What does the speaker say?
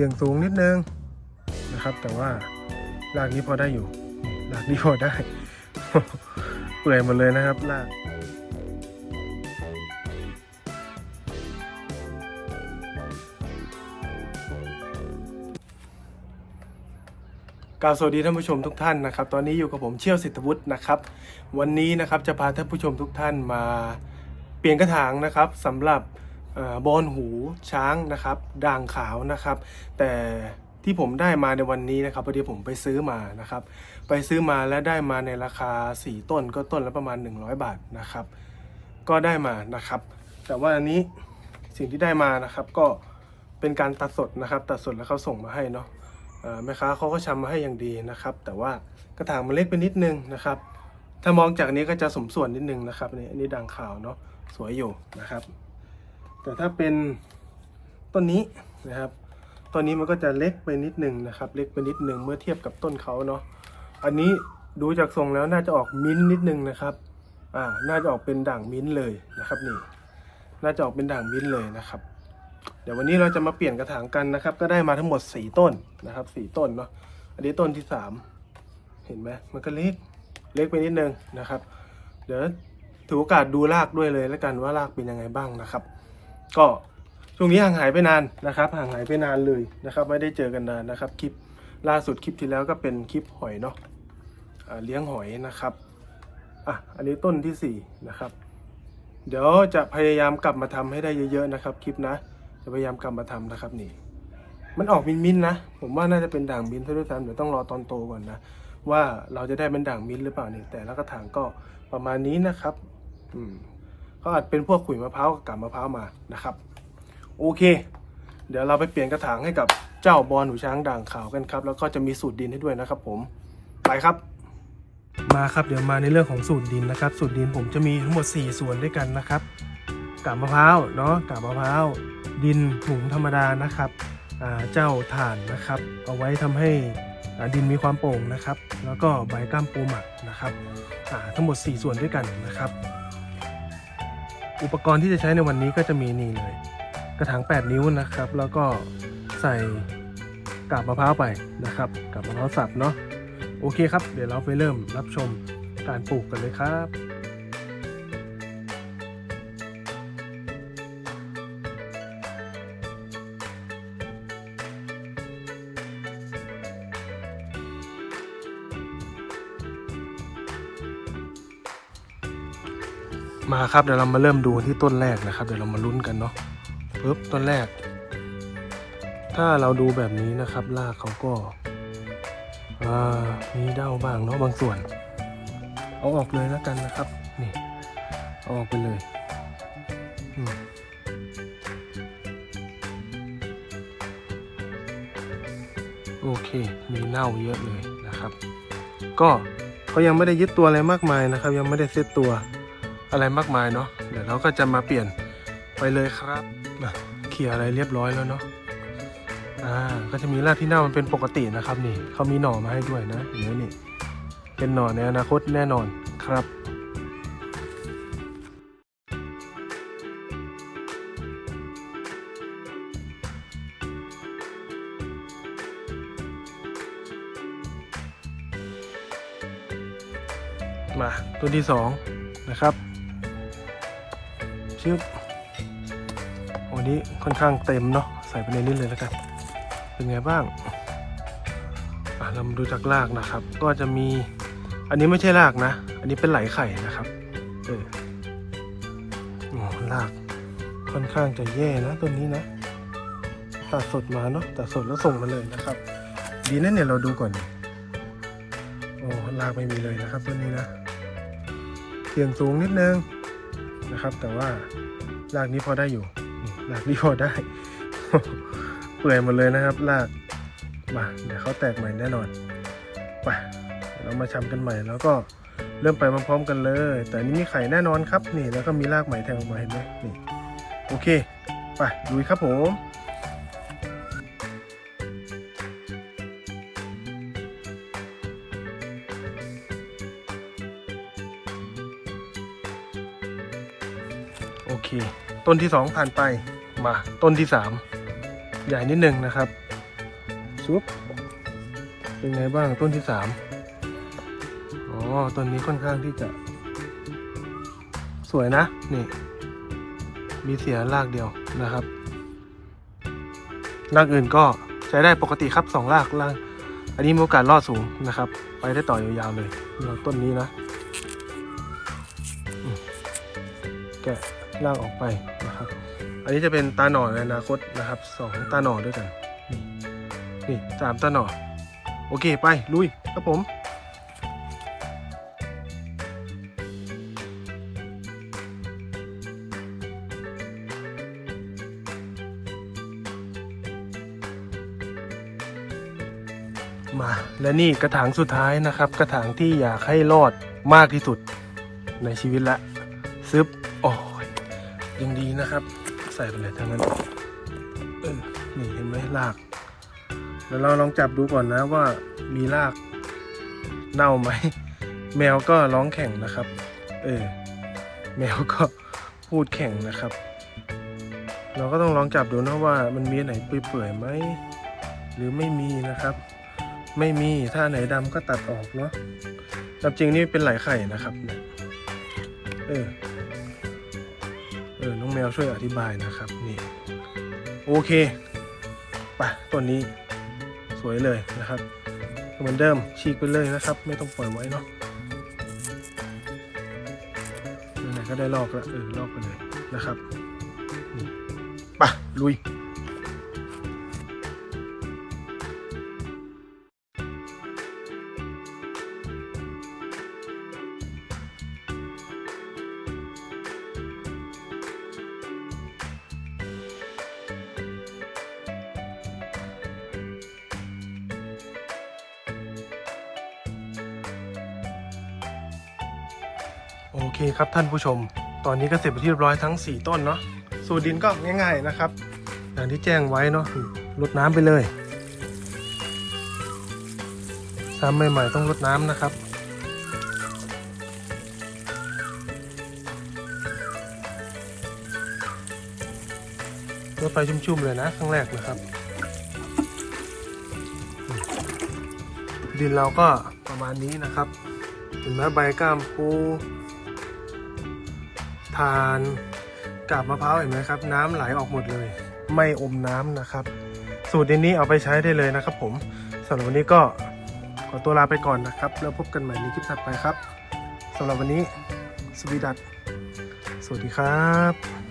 สี่ยงสูงนิดนึงนะครับ แต่ว่าลากนี้พอได้อยู่ลากนี้พอได้ เปื่อยหมดเลยนะครับลากกล่าวสวัสดีท่านผู้ชมทุกท่านนะครับ ตอนนี้อยู่กับผมเชี่ยวสิทธวุฒินะครับ วันนี้นะครับจะพาท่านผู้ชมทุกท่านมาเปลี่ยนกระถางนะครับสำหรับ บอนหูช้างนะครับด่างขาวนะครับ แต่ที่ผมได้มาในวันนี้นะครับพอดีผมไปซื้อมานะครับ ไปซื้อมาและได้มาในราคา 4 ต้นก็ต้นละประมาณ 100 บาทนะครับ ก็ได้มานะครับ แต่ว่าอันนี้สิ่งที่ได้มานะครับก็เป็นการตัดสดนะครับ ตัดสดแล้วเขาส่งมาให้เนาะแม่ค้าเขาก็ชำมาให้อย่างดีนะครับ แต่ว่ากระถางมันเล็กไปนิดนึงนะครับ ถ้ามองจากนี้ก็จะสมส่วนนิดนึงนะครับนี่อันนี้ด่างขาวเนาะสวยอยู่นะครับ แต่ถ้าเป็นต้นนี้นะครับต้นนี้มันก็จะเล็กไปนิดหนึ่งนะครับ เล็กไปนิดหนึ่งเมื่อเทียบกับต้นเขาเนาะอันนี้ดูจากทรงแล้วน่าจะออกมิ้นท์นิดนึงนะครับอ่าน่าจะออกเป็นด่างมิ้นท์เลยนะครับนี่ น่าจะออกเป็นด่างมิ้นท์เลยนะครับ เดี๋ยววันนี้เราจะมาเปลี่ยนกระถางกันนะครับ ก็ได้มาทั้งหมด4ต้นนะครับ4ต้นเนาะอันนี้ต้นที่3เห็นไหมมันก็เล็กเล็กไปนิดนึงนะครับ เดี๋ยวถือโอกาสดูรากด้วยเลยแล้วกันว่ารากเป็นยังไงบ้างนะครับ ก็ช่วงนี้ห่างหายไปนานนะครับห่างหายไปนานเลยนะครับ ไม่ได้เจอกันนานนะครับคลิปล่าสุดคลิปที่แล้วก็เป็นคลิปหอยเนาะเลี้ยงหอยนะครับอะอันนี้ต้นที่สี่นะครับเดี๋ยวจะพยายามกลับมาทำให้ได้เยอะๆนะครับคลิปนะ จะพยายามกลับมาทำนะครับนี่ มันออกมินมินนะ ผมว่าน่าจะเป็นด่างมินท์ซะด้วยซ้ำเดี๋ยวต้องรอตอนโตก่อนนะว่าเราจะได้เป็นด่างมินหรือเปล่านี่แต่ละกระถางก็ประมาณนี้นะครับ อืม เขาอาจเป็นพวกขุยมะพร้าวกับกามะพร้าวมานะครับ โอเค เดี๋ยวเราไปเปลี่ยนกระถางให้กับเจ้าบอลหูช้างด่างขาวกันครับ แล้วก็จะมีสูตรดินให้ด้วยนะครับ ผมไปครับ มาครับเดี๋ยวมาในเรื่องของสูตรดินนะครับ สูตรดินผมจะมีทั้งหมด 4 ส่วนด้วยกันนะครับกาบมะพร้าวเนาะกาบมะพร้าวดินหุงธรรมดานะครับเจ้าถ่านนะครับ เอาไว้ทำให้ดินมีความโปร่งนะครับ แล้วก็ใบก้ามปูหมักนะครับทั้งหมด 4 ส่วนด้วยกันนะครับ อุปกรณ์ที่จะใช้ในวันนี้ก็จะมีนี่เลย กระถาง 8 นิ้วนะครับ แล้วก็ใส่กาบมะพร้าวไปนะครับกาบมะพร้าวสับเนาะโอเคครับ เดี๋ยวเราไปเริ่มรับชมการปลูกกันเลยครับ มาครับเดี๋ยวเรามาเริ่มดูที่ต้นแรกนะครับ เดี๋ยวเรามาลุ้นกันเนาะปึ๊บต้นแรก ถ้าเราดูแบบนี้นะครับรากเขาก็ามีเด้าบ้างเนาะบางส่วน เอาออกเลยแล้วกันนะครับ นี่ เอาออกไปเลยโอเคมีเน่าเยอะเลยนะครับ ก็เขายังไม่ได้ยึดตัวอะไรมากมายนะครับ ยังไม่ได้เซตตัว อะไรมากมายเนาะเดี๋ยวเราก็จะมาเปลี่ยนไปเลยครับเคลียอะไรเรียบร้อยแล้วเนาะอ่าก็จะมีรากที่เน่ามันเป็นปกตินะครับนี่เขามีหน่อมาให้ด้วยนะเห็นไหมนี่เป็นหน่อในอนาคตแน่นอนครับมาตัวที่สองนะครับึบวันนี้ค่อนข้างเต็มเนาะใส่ไปในนี้เลยแล้วกัน เป็นไงบ้างเรามาดูจากรากนะครับ ก็จะมีอันนี้ไม่ใช่รากนะ อันนี้เป็นไหลไข่นะครับเออโอ้รากค่อนข้างจะแย่นะตัวนี้นะตัดสดมาเนาะตัดสดแล้วส่งมาเลยนะครับ ดีนะเนี่ยเราดูก่อนโอ้รากไม่มีเลยนะครับตัวนี้นะเสียงสูงนิดนึง นะครับ แต่ว่ารากนี้พอได้อยู่นี่รากนี้พอได้ เปื่อยหมดเลยนะครับรากมาเดี๋ยวเขาแตกใหม่แน่นอนไปเรามาชำกันใหม่แล้วก็เริ่มไปพร้อมๆกันเลย แต่นนี้มีไข่แน่นอนครับนี่แล้วก็มีรากใหม่แทงออกมาเห็นไหมนี่โอเค ไปลุยครับผม โอเค ต้นที่สองผ่านไปมาต้นที่สามใหญ่นิดนึงนะครับซุปเป็นไงบ้างต้นที่สามอ๋อต้นนี้ค่อนข้างที่จะ สวยนะ นี่ มีเสียรากเดียวนะครับรากอื่นก็ใช้ได้ปกติครับสองรากรากอันนี้มีโอกาสรอดสูงนะครับ ไปได้ต่อยาวๆเลยเราต้นนี้นะแกะ รากออกไปนะครับ อันนี้จะเป็นตาหน่อในอนาคตนะครับสองตาหน่อด้วยกันนี่นี่สามตาหน่อ โอเคไปลุยครับผมมาและนี่กระถางสุดท้ายนะครับ กระถางที่อยากให้รอดมากที่สุดในชีวิตละซึบโอ้ ยังดีนะครับ ใส่ไปเลยทั้งนั้นเออนี่เห็นไหมรากแล้วเราลองจับดูก่อนนะว่ามีรากเน่าไหมแมวก็ร้องแข่งนะครับ เออ แมวก็พูดแข่งนะครับ เราก็ต้องลองจับดูนะว่ามันมีอันไหนเปื่อยๆไหมหรือไม่มีนะครับ ไม่มีถ้าไหนดำก็ตัดออกเนาะตามจริงนี่เป็นไหลไข่นะครับ เออ มวช่วยอธิบายนะครับนี่โอเคปะต้นนี้สวยเลยนะครับเหมือนเดิมฉีกไปเลยนะครับ ไม่ต้องปล่อยไว้เนาะไหนๆก็ได้ลอกแล้วเออลอกไปเลยนะครับนี่ไปลุย โอเคครับท่านผู้ชม ตอนนี้ก็เสร็จไปที่เรียบร้อยทั้ง 4 ต้นเนาะสูตรดินก็ง่าย ๆนะครับ อย่างที่แจ้งไว้เนาะลดน้ำไปเลยซ้ำใหม่ๆต้องลดน้ำนะครับรดไปชุ่มๆเลยนะครั้งแรกนะครับ ดินเราก็ประมาณนี้นะครับเห็นไหมใบก้ามปู ทานกาบมะพร้าวเห็นไหมครับ น้ำไหลออกหมดเลย ไม่อมน้ำนะครับ สูตรนี้เอาไปใช้ได้เลยนะครับ ผมสำหรับวันนี้ก็ขอตัวลาไปก่อนนะครับ แล้วพบกันใหม่ในคลิปถัดไปครับสำหรับวันนี้สวีดัตสวัสดีครับ